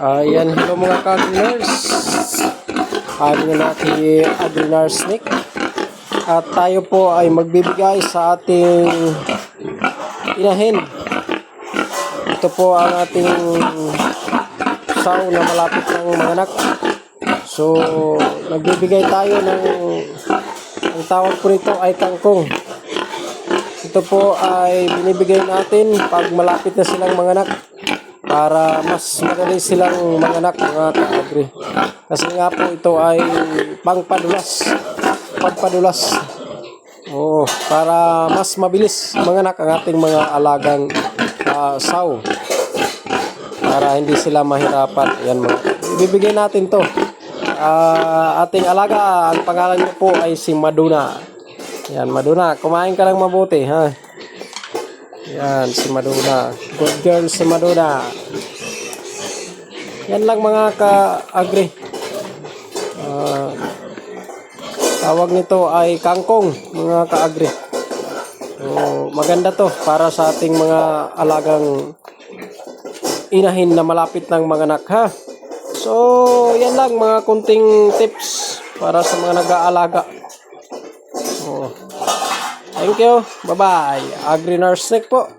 Ayan, hello mga ka-agrinars. Ari na natin agrinar snake. At tayo po ay magbibigay sa ating inahin. Ito po ang ating saw na malapit ng mga anak. So, nagbibigay tayo ng ang tawag po nito ay kangkong. Ito po ay binibigay natin pag malapit na silang manganak para mas madali silang manganak mga kaagri. Kasi nga po ito ay pangpadulas. Pagpadulas. Oo, para mas mabilis manganak ang ating mga alagang ah, saw. Para hindi sila mahirapan. Yan mga. Bibigyan natin to. Ah, ating alaga, ang pangalan niya po ay si Maduna. Yan, Maduna, kumain ka lang mabuti, ha? Yan, si Maduna. Good girl si Maduna. Yan lang mga ka-agri. Ah, tawag nito ay kangkong, mga ka-agri. So, maganda to para sa ating mga alagang inahin na malapit ng mga anak, ha? So, yan lang mga kunting tips para sa mga nag-aalaga. Oh. Thank you. Bye-bye. Agri Nurse Snake po.